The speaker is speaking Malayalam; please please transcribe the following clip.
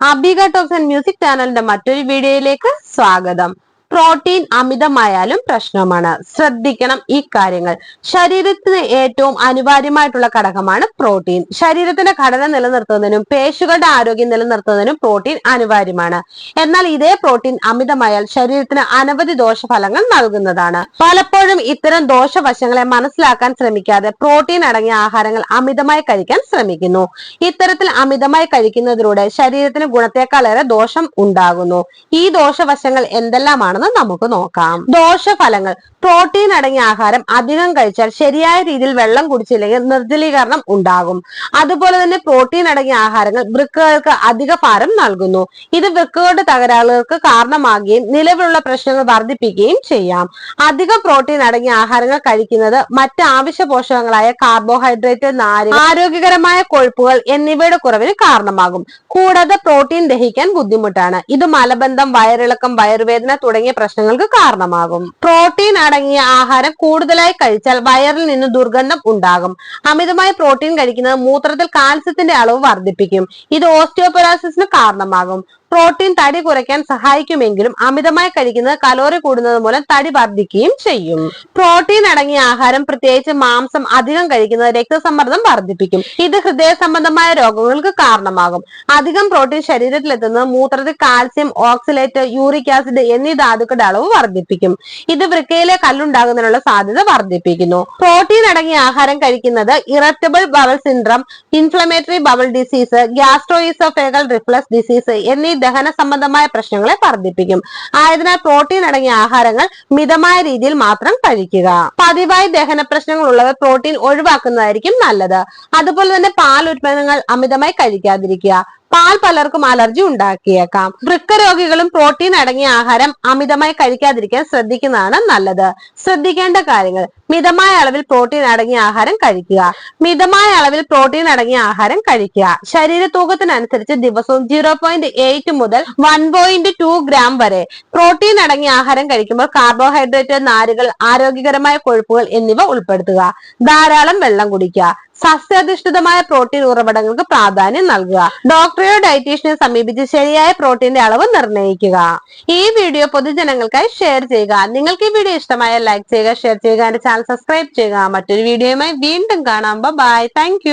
അബിക ടോക്സ് ആൻഡ് മ്യൂസിക് ചാനലിന്റെ മറ്റൊരു വീഡിയോയിലേക്ക് സ്വാഗതം. പ്രോട്ടീൻ അമിതമായാലും പ്രശ്നമാണ്. ശ്രദ്ധിക്കണം ഈ കാര്യങ്ങൾ. ശരീരത്തിന് ഏറ്റവും അനിവാര്യമായിട്ടുള്ള ഘടകമാണ് പ്രോട്ടീൻ. ശരീരത്തിന്റെ ഘടന നിലനിർത്തുന്നതിനും പേശികളുടെ ആരോഗ്യം നിലനിർത്തുന്നതിനും പ്രോട്ടീൻ അനിവാര്യമാണ്. എന്നാൽ ഇതേ പ്രോട്ടീൻ അമിതമായാൽ ശരീരത്തിന് അനവധി ദോഷഫലങ്ങൾ നൽകുന്നതാണ്. പലപ്പോഴും ഇത്തരം ദോഷവശങ്ങളെ മനസ്സിലാക്കാൻ ശ്രമിക്കാതെ പ്രോട്ടീൻ അടങ്ങിയ ആഹാരങ്ങൾ അമിതമായി കഴിക്കാൻ ശ്രമിക്കുന്നു. ഇത്തരത്തിൽ അമിതമായി കഴിക്കുന്നതിലൂടെ ശരീരത്തിന് ഗുണത്തെക്കാളേറെ ദോഷം ഉണ്ടാകുന്നു. ഈ ദോഷവശങ്ങൾ എന്തെല്ലാമാണെന്ന് നമുക്ക് നോക്കാം. ദോഷഫലങ്ങൾ. പ്രോട്ടീൻ അടങ്ങിയ ആഹാരം അധികം കഴിച്ചാൽ ശരിയായ രീതിയിൽ വെള്ളം കുടിച്ചില്ലെങ്കിൽ നിർജലീകരണം ഉണ്ടാകും. അതുപോലെ തന്നെ പ്രോട്ടീൻ അടങ്ങിയ ആഹാരങ്ങൾ വൃക്കകൾക്ക് അധിക ഭാരം നൽകുന്നു. ഇത് വൃക്കകളുടെ തകരാറുകൾക്ക് കാരണമാകുകയും നിലവിലുള്ള പ്രശ്നങ്ങൾ വർദ്ധിപ്പിക്കുകയും ചെയ്യാം. അധിക പ്രോട്ടീൻ അടങ്ങിയ ആഹാരങ്ങൾ കഴിക്കുന്നത് മറ്റ് ആവശ്യ പോഷകങ്ങളായ കാർബോഹൈഡ്രേറ്റ് നാര് ആരോഗ്യകരമായ കൊഴുപ്പുകൾ എന്നിവയുടെ കുറവിന് കാരണമാകും. കൂടാതെ പ്രോട്ടീൻ ദഹിക്കാൻ ബുദ്ധിമുട്ടാണ്. ഇത് മലബന്ധം വയറിളക്കം വയറുവേദന തുടങ്ങിയ പ്രശ്നങ്ങൾക്ക് കാരണമാകും. പ്രോട്ടീൻ അടങ്ങിയ ആഹാരം കൂടുതലായി കഴിച്ചാൽ വയറിൽ നിന്ന് ദുർഗന്ധം ഉണ്ടാകും. അമിതമായി പ്രോട്ടീൻ കഴിക്കുന്നത് മൂത്രത്തിൽ കാൽസ്യത്തിന്റെ അളവ് വർദ്ധിപ്പിക്കും. ഇത് ഓസ്റ്റിയോപൊറോസിസിന് കാരണമാകും. പ്രോട്ടീൻ തടി കുറയ്ക്കാൻ സഹായിക്കുമെങ്കിലും അമിതമായി കഴിക്കുന്നത് കലോറി കൂടുന്നത് മൂലം തടി വർദ്ധിക്കുകയും ചെയ്യും. പ്രോട്ടീൻ അടങ്ങിയ ആഹാരം പ്രത്യേകിച്ച് മാംസം അധികം കഴിക്കുന്നത് രക്തസമ്മർദ്ദം വർദ്ധിപ്പിക്കും. ഇത് ഹൃദയ സംബന്ധമായ രോഗങ്ങൾക്ക് കാരണമാകും. അധികം പ്രോട്ടീൻ ശരീരത്തിലെത്തുന്നത് മൂത്രത്തിൽ കാൽസ്യം ഓക്സിലേറ്റ് യൂറിക് ആസിഡ് എന്നീ ധാതുക്കളുടെ അളവ് വർദ്ധിപ്പിക്കും. ഇത് വൃക്കയിലെ കല്ലുണ്ടാകുന്നതിനുള്ള സാധ്യത വർദ്ധിപ്പിക്കുന്നു. പ്രോട്ടീൻ അടങ്ങിയ ആഹാരം കഴിക്കുന്നത് irritable bowel syndrome inflammatory bowel disease gastroesophageal reflux disease എന്നീ ദഹന സംബന്ധമായ പ്രശ്നങ്ങളെ വർദ്ധിപ്പിക്കും. ആയതിനാൽ പ്രോട്ടീൻ അടങ്ങിയ ആഹാരങ്ങൾ മിതമായ രീതിയിൽ മാത്രം കഴിക്കുക. പതിവായി ദഹന പ്രശ്നങ്ങൾ ഉള്ളവർ പ്രോട്ടീൻ ഒഴിവാക്കുന്നതായിരിക്കും നല്ലത്. അതുപോലെ തന്നെ പാൽ ഉൽപ്പന്നങ്ങൾ അമിതമായി കഴിക്കാതിരിക്കുക. പാൽ പലർക്കും അലർജി ഉണ്ടാക്കിയേക്കാം. വൃക്ക രോഗികളും പ്രോട്ടീൻ അടങ്ങിയ ആഹാരം അമിതമായി കഴിക്കാതിരിക്കാൻ ശ്രദ്ധിക്കുന്നതാണ് നല്ലത്. ശ്രദ്ധിക്കേണ്ട കാര്യങ്ങൾ. മിതമായ അളവിൽ പ്രോട്ടീൻ അടങ്ങിയ ആഹാരം കഴിക്കുക. മിതമായ അളവിൽ പ്രോട്ടീൻ അടങ്ങിയ ആഹാരം കഴിക്കുക. ശരീര തൂക്കത്തിനനുസരിച്ച് ദിവസവും സീറോ പോയിന്റ് എയ്റ്റ് മുതൽ വൺ പോയിന്റ് ടു ഗ്രാം വരെ പ്രോട്ടീൻ അടങ്ങിയ ആഹാരം കഴിക്കുമ്പോൾ കാർബോഹൈഡ്രേറ്റ് നാരുകൾ ആരോഗ്യകരമായ കൊഴുപ്പുകൾ എന്നിവ ഉൾപ്പെടുത്തുക. ധാരാളം വെള്ളം കുടിക്കുക. സസ്യാധിഷ്ഠിതമായ പ്രോട്ടീൻ ഉറവിടങ്ങൾക്ക് പ്രാധാന്യം നൽകുക. ഡോക്ടറെയോ ഡയറ്റീഷ്യനെ സമീപിച്ച് ശരിയായ പ്രോട്ടീന്റെ അളവ് നിർണയിക്കുക. ഈ വീഡിയോ പൊതുജനങ്ങൾക്കായി ഷെയർ ചെയ്യുക. നിങ്ങൾക്ക് ഈ വീഡിയോ ഇഷ്ടമായ ലൈക്ക് ചെയ്യുക ഷെയർ ചെയ്യുക എന്റെ ചാനൽ സബ്സ്ക്രൈബ് ചെയ്യുക. മറ്റൊരു വീഡിയോയുമായി വീണ്ടും കാണാം. Bye thank